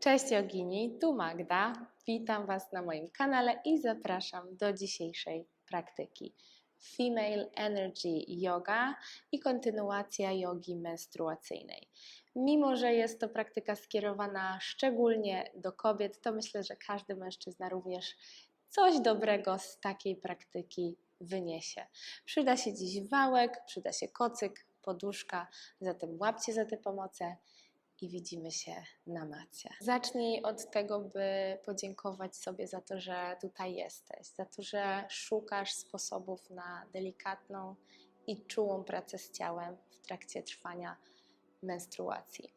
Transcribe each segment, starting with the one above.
Cześć Jogini, tu Magda. Witam Was na moim kanale i zapraszam do dzisiejszej praktyki. Female Energy Yoga i kontynuacja jogi menstruacyjnej. Mimo, że jest to praktyka skierowana szczególnie do kobiet, to myślę, że każdy mężczyzna również coś dobrego z takiej praktyki wyniesie. Przyda się dziś wałek, przyda się kocyk, poduszka, zatem łapcie za tę pomocę i widzimy się na macie. Zacznij od tego, by podziękować sobie za to, że tutaj jesteś, za to, że szukasz sposobów na delikatną i czułą pracę z ciałem w trakcie trwania menstruacji.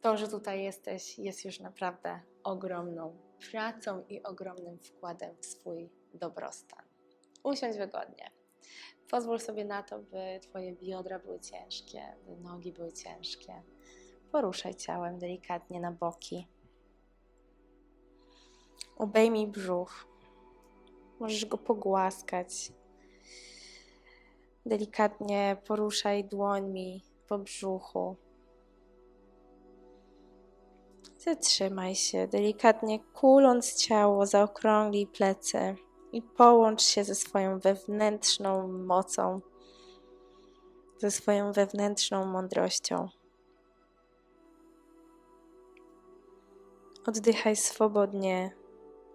To, że tutaj jesteś, jest już naprawdę ogromną pracą i ogromnym wkładem w swój dobrostan. Usiądź wygodnie. Pozwól sobie na to, by Twoje biodra były ciężkie, by nogi były ciężkie. Poruszaj ciałem delikatnie na boki. Obejmij brzuch. Możesz go pogłaskać. Delikatnie poruszaj dłońmi po brzuchu. Zatrzymaj się, delikatnie kuląc ciało, zaokrąglij plecy i połącz się ze swoją wewnętrzną mocą, ze swoją wewnętrzną mądrością. Oddychaj swobodnie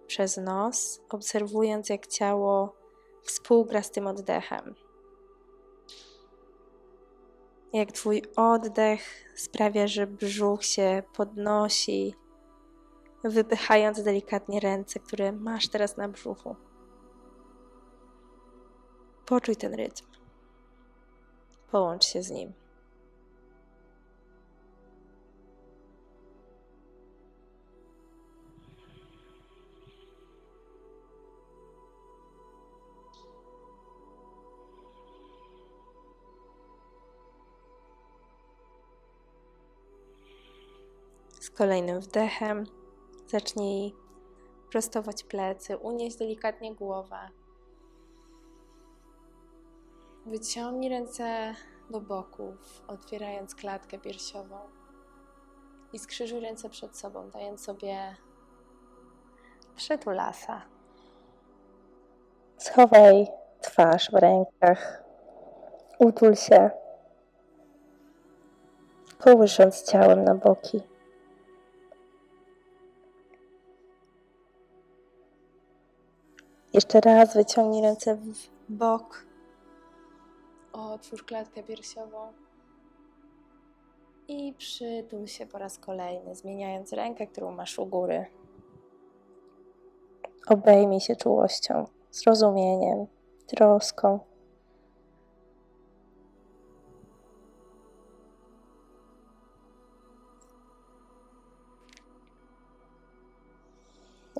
przez nos, obserwując jak ciało współgra z tym oddechem. Jak Twój oddech sprawia, że brzuch się podnosi, wypychając delikatnie ręce, które masz teraz na brzuchu. Poczuj ten rytm. Połącz się z nim. Kolejnym wdechem zacznij prostować plecy, unieść delikatnie głowę. Wyciągnij ręce do boków, otwierając klatkę piersiową i skrzyżuj ręce przed sobą, dając sobie przytulasa. Schowaj twarz w rękach. Utul się. Kołysząc ciałem na boki. Jeszcze raz wyciągnij ręce w bok. Otwórz klatkę piersiową. I przytul się po raz kolejny, zmieniając rękę, którą masz u góry. Obejmij się czułością, zrozumieniem, troską.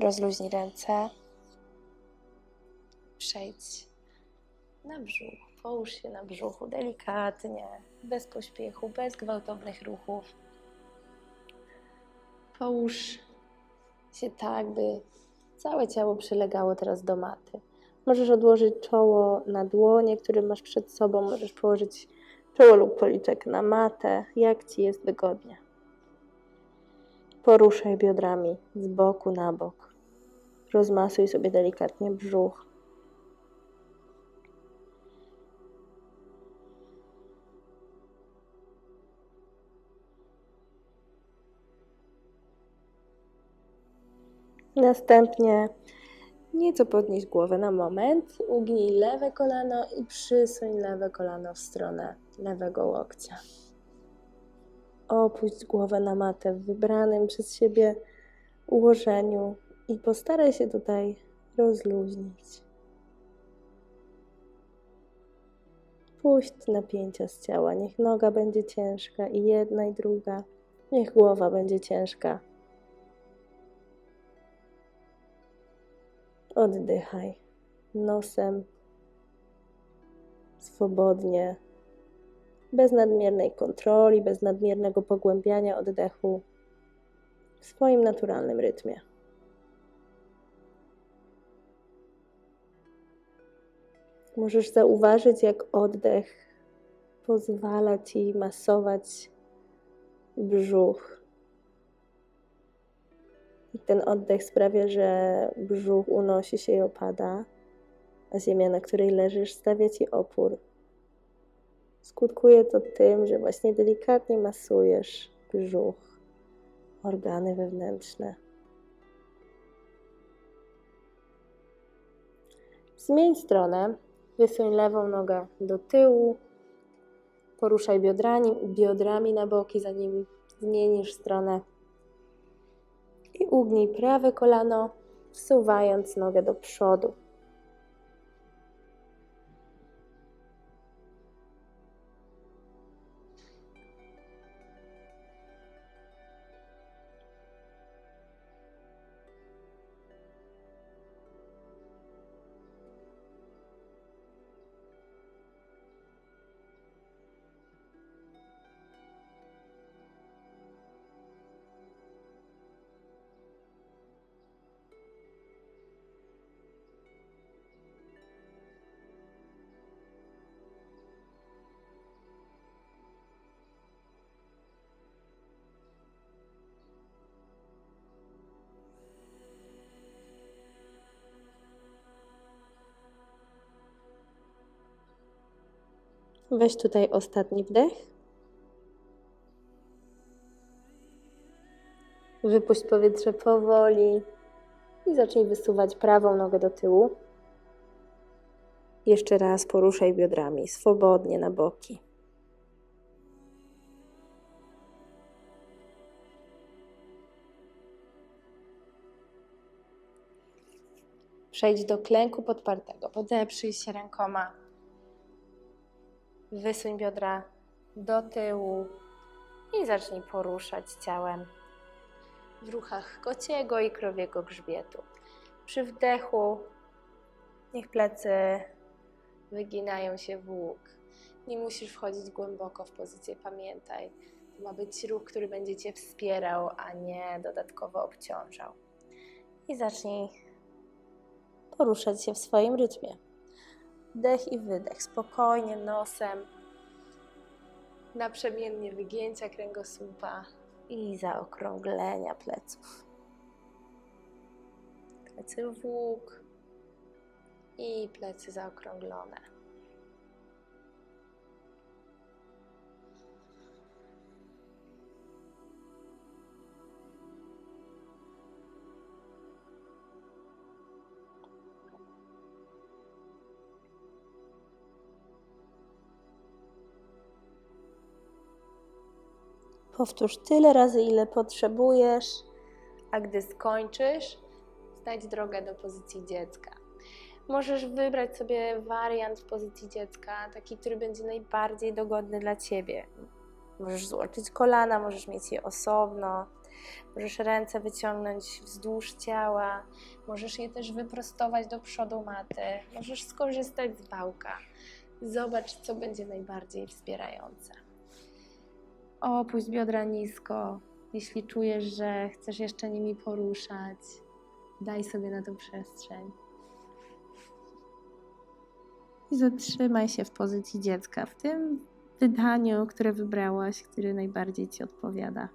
Rozluźnij ręce. Przejdź na brzuch. Połóż się na brzuchu delikatnie, bez pośpiechu, bez gwałtownych ruchów. Połóż się tak, by całe ciało przylegało teraz do maty. Możesz odłożyć czoło na dłonie, które masz przed sobą. Możesz położyć czoło lub policzek na matę, jak ci jest wygodnie. Poruszaj biodrami z boku na bok. Rozmasuj sobie delikatnie brzuch. Następnie nieco podnieś głowę na moment, ugnij lewe kolano i przysuń lewe kolano w stronę lewego łokcia. Opuść głowę na matę w wybranym przez siebie ułożeniu i postaraj się tutaj rozluźnić. Puść napięcia z ciała. Niech noga będzie ciężka i jedna i druga. Niech głowa będzie ciężka. Oddychaj nosem swobodnie, bez nadmiernej kontroli, bez nadmiernego pogłębiania oddechu, w swoim naturalnym rytmie. Możesz zauważyć, jak oddech pozwala ci masować brzuch I ten oddech sprawia, że brzuch unosi się i opada, a ziemia, na której leżysz, stawia ci opór. Skutkuje to tym, że właśnie delikatnie masujesz brzuch, organy wewnętrzne. Zmień stronę, wysuń lewą nogę do tyłu, poruszaj biodrami, biodrami na boki, zanim zmienisz stronę i ugnij prawe kolano, wsuwając nogę do przodu. Weź tutaj ostatni wdech. Wypuść powietrze powoli i zacznij wysuwać prawą nogę do tyłu. Jeszcze raz poruszaj biodrami swobodnie na boki. Przejdź do klęku podpartego. Podeprzyj się rękoma. Wysuń biodra do tyłu i zacznij poruszać ciałem w ruchach kociego i krowiego grzbietu. Przy wdechu niech plecy wyginają się w łuk. Nie musisz wchodzić głęboko w pozycję, pamiętaj. To ma być ruch, który będzie Cię wspierał, a nie dodatkowo obciążał. I zacznij poruszać się w swoim rytmie. Wdech i wydech, spokojnie nosem, naprzemiennie wygięcia kręgosłupa i zaokrąglenia pleców. Plecy w łuk i plecy zaokrąglone. Powtórz tyle razy, ile potrzebujesz, a gdy skończysz, znajdź drogę do pozycji dziecka. Możesz wybrać sobie wariant w pozycji dziecka, taki, który będzie najbardziej dogodny dla ciebie. Możesz złączyć kolana, możesz mieć je osobno, możesz ręce wyciągnąć wzdłuż ciała, możesz je też wyprostować do przodu maty, możesz skorzystać z wałka. Zobacz, co będzie najbardziej wspierające. Opuść biodra nisko. Jeśli czujesz, że chcesz jeszcze nimi poruszać, daj sobie na to przestrzeń. I zatrzymaj się w pozycji dziecka, w tym wydaniu, które wybrałaś, które najbardziej ci odpowiada.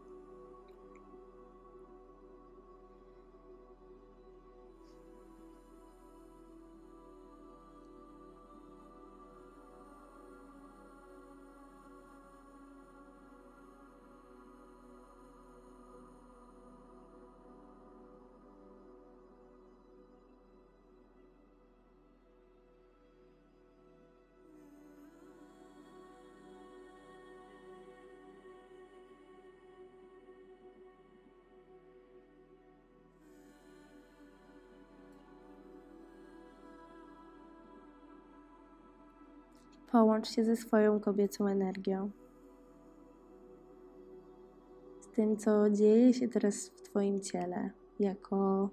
Połącz się ze swoją kobiecą energią. Z tym, co dzieje się teraz w Twoim ciele, jako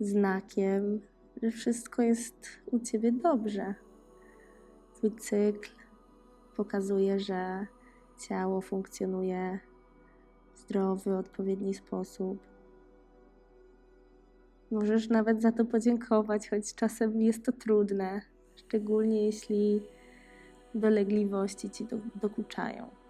znakiem, że wszystko jest u Ciebie dobrze. Twój cykl pokazuje, że ciało funkcjonuje w zdrowy, odpowiedni sposób. Możesz nawet za to podziękować, choć czasem jest to trudne szczególnie jeśli dolegliwości ci do, dokuczają.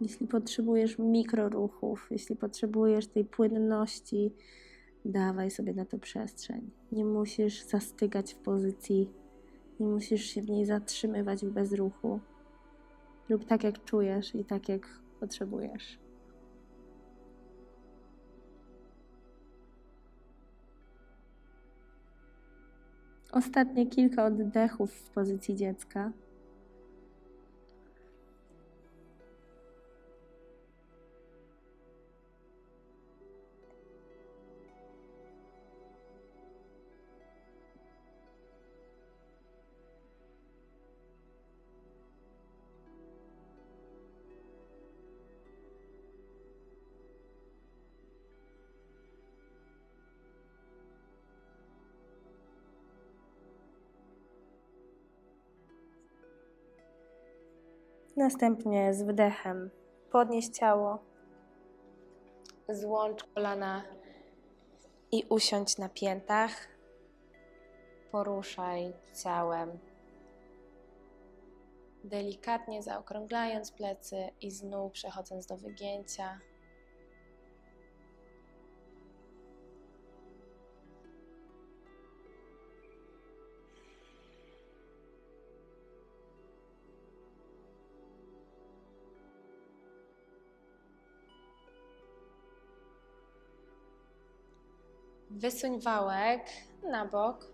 Jeśli potrzebujesz mikroruchów, jeśli potrzebujesz tej płynności, dawaj sobie na to przestrzeń. Nie musisz zastygać w pozycji, nie musisz się w niej zatrzymywać w bezruchu. Rób tak, jak czujesz i tak, jak potrzebujesz. Ostatnie kilka oddechów w pozycji dziecka. Następnie z wdechem podnieś ciało, złącz kolana i usiądź na piętach. Poruszaj ciałem, delikatnie zaokrąglając plecy i znów przechodząc do wygięcia. Wysuń wałek na bok.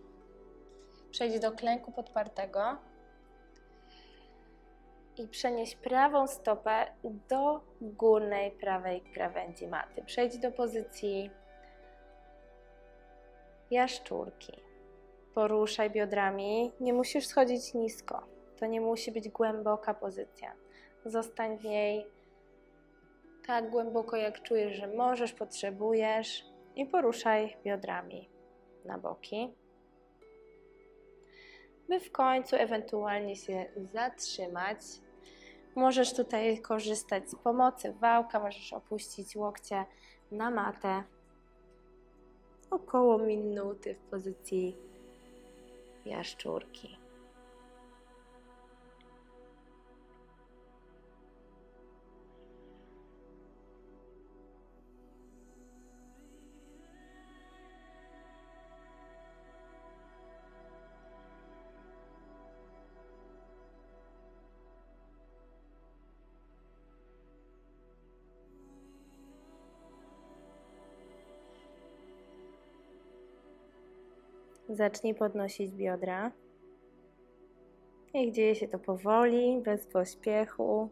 Przejdź do klęku podpartego. I przenieś prawą stopę do górnej prawej krawędzi maty. Przejdź do pozycji jaszczurki. Poruszaj biodrami. Nie musisz schodzić nisko. To nie musi być głęboka pozycja. Zostań w niej tak głęboko, jak czujesz, że możesz, potrzebujesz i poruszaj biodrami na boki, by w końcu ewentualnie się zatrzymać. Możesz tutaj korzystać z pomocy wałka, możesz opuścić łokcie na matę około minuty w pozycji jaszczurki. Zacznij podnosić biodra. Niech dzieje się to powoli, bez pośpiechu.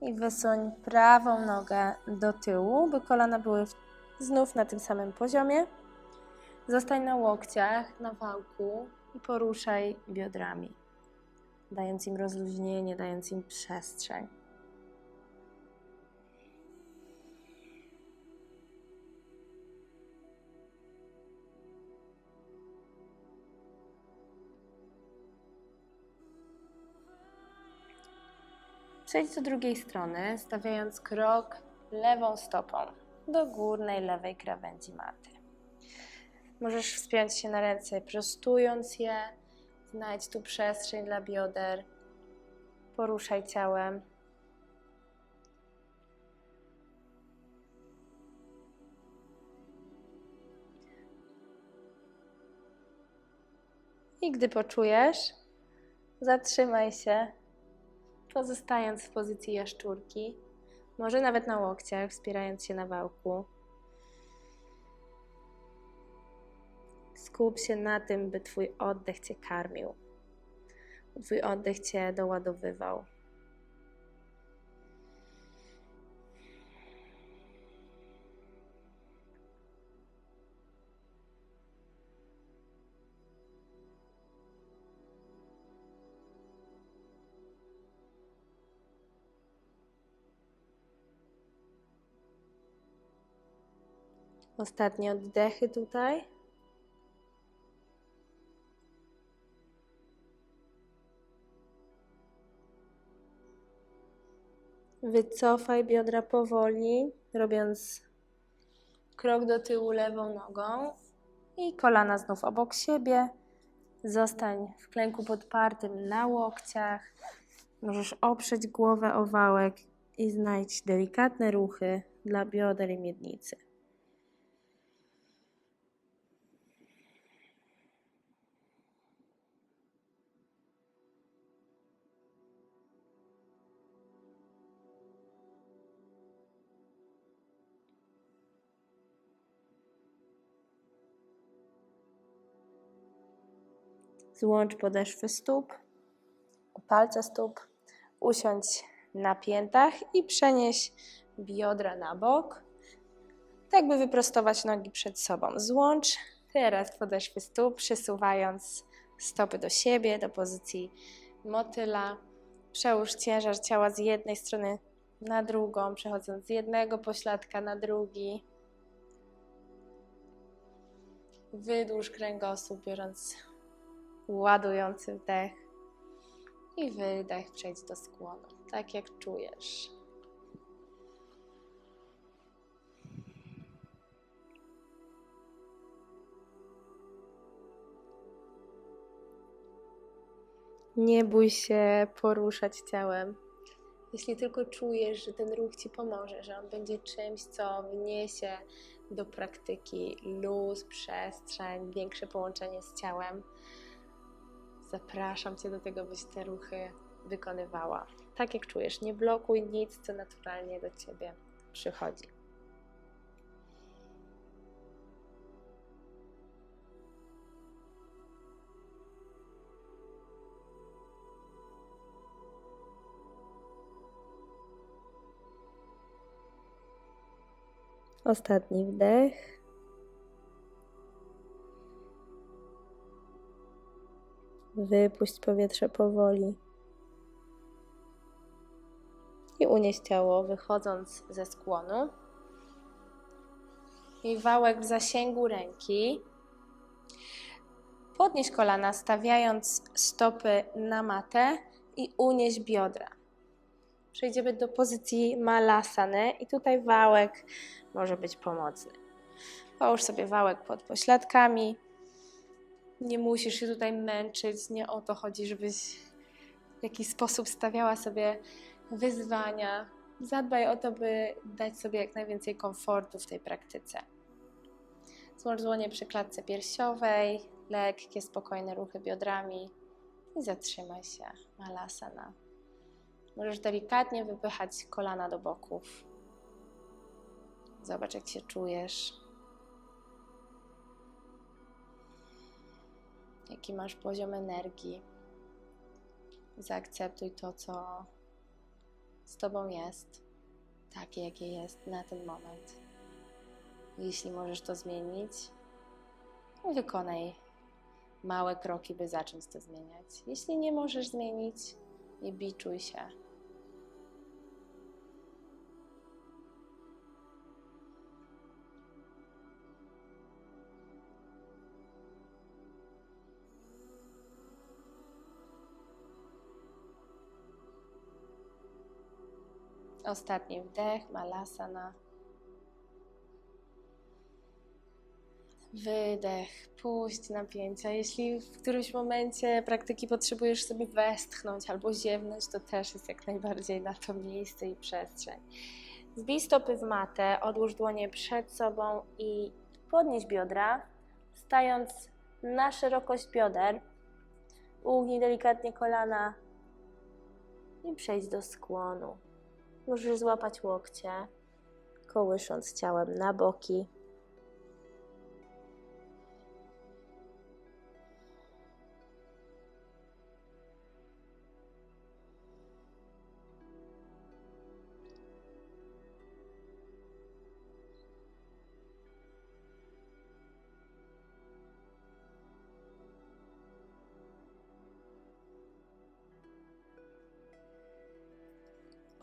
I wysuń prawą nogę do tyłu, by kolana były znów na tym samym poziomie. Zostań na łokciach, na wałku i poruszaj biodrami, dając im rozluźnienie, dając im przestrzeń. Przejdź do drugiej strony, stawiając krok lewą stopą do górnej lewej krawędzi maty. Możesz wspiąć się na ręce, prostując je. Znajdź tu przestrzeń dla bioder. Poruszaj ciałem. I gdy poczujesz, zatrzymaj się pozostając w pozycji jaszczurki, może nawet na łokciach, wspierając się na wałku. Skup się na tym, by Twój oddech Cię karmił, Twój oddech Cię doładowywał. Ostatnie oddechy tutaj. Wycofaj biodra powoli, robiąc krok do tyłu lewą nogą i kolana znów obok siebie. Zostań w klęku podpartym na łokciach. Możesz oprzeć głowę o wałek i znajdź delikatne ruchy dla bioder i miednicy. Złącz podeszwy stóp, palce stóp, usiądź na piętach i przenieś biodra na bok, tak by wyprostować nogi przed sobą. Złącz teraz podeszwy stóp, przesuwając stopy do siebie, do pozycji motyla. Przełóż ciężar ciała z jednej strony na drugą, przechodząc z jednego pośladka na drugi. Wydłuż kręgosłup, biorąc ładujący wdech i wydech. Przejdź do skłonu, tak jak czujesz. Nie bój się poruszać ciałem. Jeśli tylko czujesz, że ten ruch ci pomoże, że on będzie czymś, co wniesie do praktyki luz, przestrzeń, większe połączenie z ciałem, zapraszam Cię do tego, byś te ruchy wykonywała. Tak jak czujesz, nie blokuj nic, co naturalnie do Ciebie przychodzi. Ostatni wdech. Wypuść powietrze powoli. I unieś ciało, wychodząc ze skłonu. I wałek w zasięgu ręki. Podnieś kolana, stawiając stopy na matę i unieś biodra. Przejdziemy do pozycji malasany i tutaj wałek może być pomocny. Połóż sobie wałek pod pośladkami. Nie musisz się tutaj męczyć. Nie o to chodzi, żebyś w jakiś sposób stawiała sobie wyzwania. Zadbaj o to, by dać sobie jak najwięcej komfortu w tej praktyce. Złącz dłonie przy klatce piersiowej, lekkie, spokojne ruchy biodrami i zatrzymaj się. Malasana. Możesz delikatnie wypychać kolana do boków. Zobacz, jak się czujesz. Jaki masz poziom energii. Zaakceptuj to, co z Tobą jest, takie, jakie jest na ten moment. Jeśli możesz to zmienić, wykonaj małe kroki, by zacząć to zmieniać. Jeśli nie możesz zmienić, nie biczuj się. Ostatni wdech, malasana. Wydech, puść napięcia. Jeśli w którymś momencie praktyki potrzebujesz sobie westchnąć albo ziewnąć, to też jest jak najbardziej na to miejsce i przestrzeń. Zbij stopy w matę, odłóż dłonie przed sobą i podnieś biodra, stając na szerokość bioder. Ugnij delikatnie kolana i przejdź do skłonu. Możesz złapać łokcie, kołysząc ciałem na boki.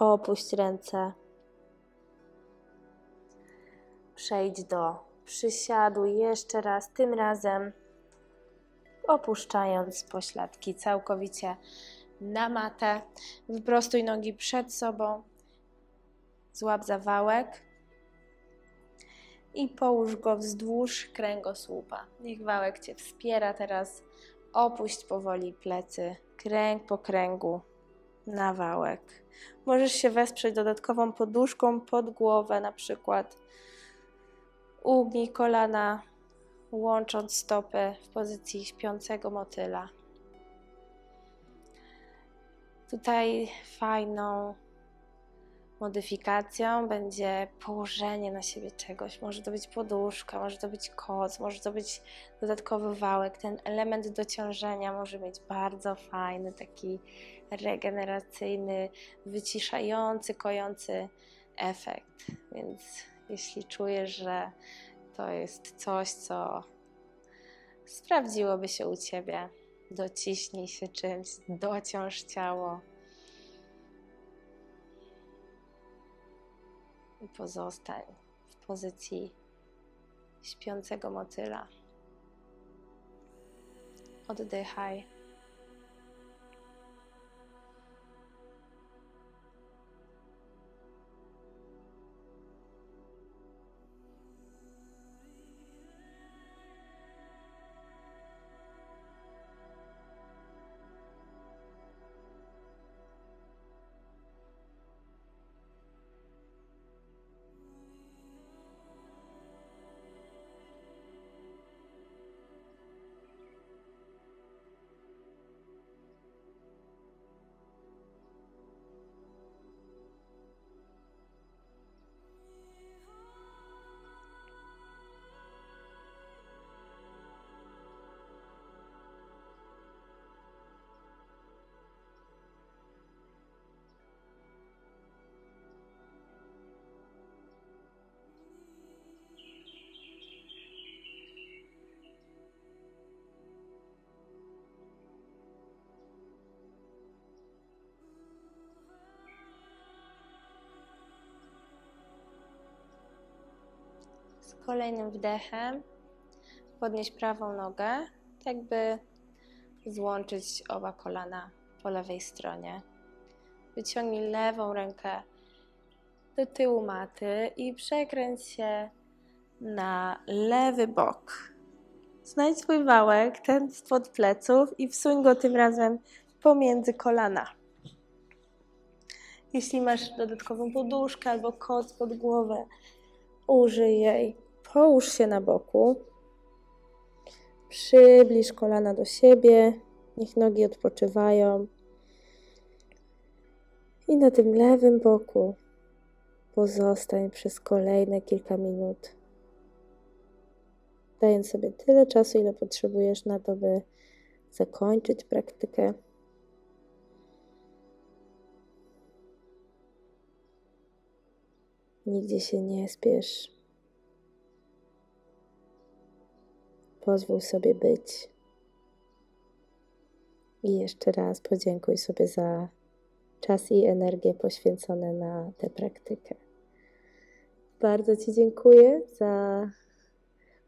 Opuść ręce. Przejdź do przysiadu jeszcze raz, tym razem opuszczając pośladki całkowicie na matę. Wyprostuj nogi przed sobą. Złap zawałek i połóż go wzdłuż kręgosłupa. Niech wałek Cię wspiera teraz. Opuść powoli plecy, kręg po kręgu. Na wałek. Możesz się wesprzeć dodatkową poduszką pod głowę, na przykład. Ugnij kolana, łącząc stopy w pozycji śpiącego motyla. Tutaj fajną modyfikacją będzie położenie na siebie czegoś. Może to być poduszka, może to być koc, może to być dodatkowy wałek. Ten element dociążenia może mieć bardzo fajny, taki regeneracyjny, wyciszający, kojący efekt. Więc jeśli czujesz, że to jest coś, co sprawdziłoby się u ciebie, dociśnij się czymś, dociąż ciało. I pozostań w pozycji śpiącego motyla. Oddychaj. Kolejnym wdechem podnieś prawą nogę, tak by złączyć oba kolana po lewej stronie. Wyciągnij lewą rękę do tyłu maty i przekręć się na lewy bok. Znajdź swój wałek, ten spod pleców i wsuń go tym razem pomiędzy kolana. Jeśli masz dodatkową poduszkę albo koc pod głowę, użyj jej. Połóż się na boku. Przybliż kolana do siebie. Niech nogi odpoczywają. I na tym lewym boku pozostań przez kolejne kilka minut. Dając sobie tyle czasu, ile potrzebujesz na to, by zakończyć praktykę. Nigdzie się nie spiesz. Pozwól sobie być. I jeszcze raz podziękuj sobie za czas i energię poświęcone na tę praktykę. Bardzo Ci dziękuję za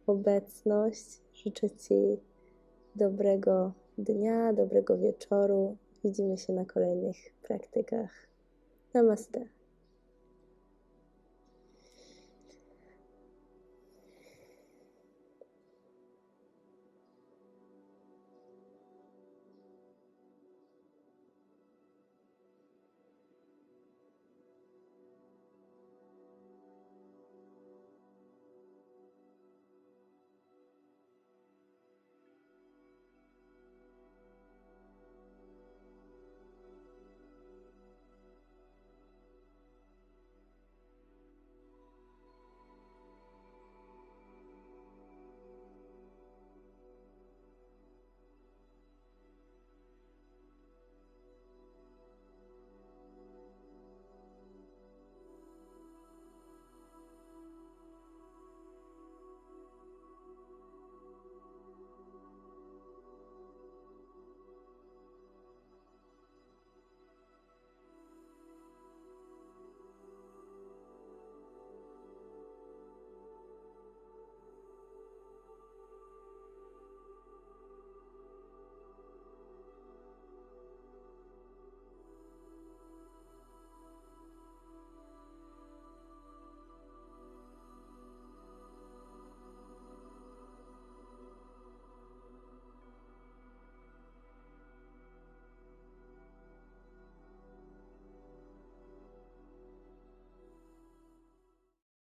obecność. Życzę Ci dobrego dnia, dobrego wieczoru. Widzimy się na kolejnych praktykach. Namaste.